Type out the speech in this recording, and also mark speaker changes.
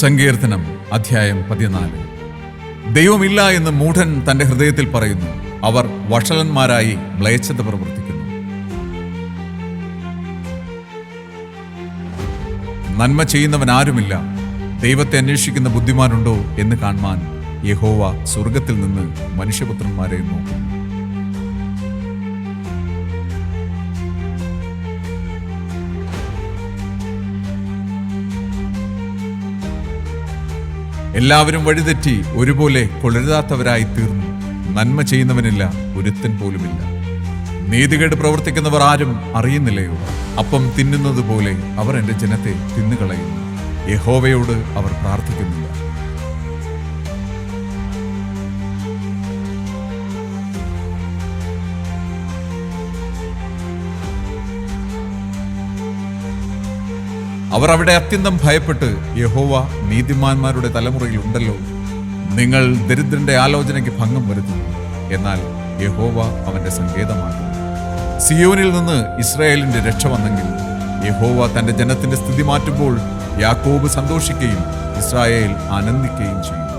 Speaker 1: സങ്കീർത്തനം അധ്യായം പതിനാല്. ദൈവമില്ല എന്ന് മൂഢൻ തന്റെ ഹൃദയത്തിൽ പറയുന്നു. അവർ വഷളന്മാരായി മ്ലേച്ഛത പ്രവർത്തിക്കുന്നു. നന്മ ചെയ്യുന്നവൻ ആരുമില്ല. ദൈവത്തെ അന്വേഷിക്കുന്ന ബുദ്ധിമാനുണ്ടോ എന്ന് കാണുവാൻ യഹോവ സ്വർഗത്തിൽ നിന്ന് മനുഷ്യപുത്രന്മാരെ നോക്കുന്നു എല്ലാവരും വഴിതെറ്റി ഒരുപോലെ കൊളരുതാത്തവരായി തീർന്നു. നന്മ ചെയ്യുന്നവനില്ല ഒരുത്തൻ പോലുമില്ല. നീതികേട് പ്രവർത്തിക്കുന്നവർ ആരും അറിയുന്നില്ലയോ? അപ്പം തിന്നുന്നത് പോലെ അവർ എന്റെ ജനത്തെ തിന്നുകളയുന്നു. യഹോവയോട് അവർ പ്രാർത്ഥിക്കുന്നില്ല അവർ അവിടെ അത്യന്തം ഭയപ്പെട്ട് യഹോവ നീതിമാന്മാരുടെ തലമുറയിൽ ഉണ്ടല്ലോ. നിങ്ങൾ ദരിദ്രന്റെ ആലോചനയ്ക്ക് ഭംഗം വരുത്തുന്നു എന്നാൽ യഹോവ അവന്റെ സങ്കേതമാകും. സിയോനിൽ നിന്ന് ഇസ്രായേലിന്റെ രക്ഷ വന്നെങ്കിൽ യഹോവ തന്റെ ജനത്തിന്റെ സ്ഥിതി മാറ്റുമ്പോൾ യാക്കോബ് സന്തോഷിക്കുകയും ഇസ്രായേൽ ആനന്ദിക്കുകയും ചെയ്യും.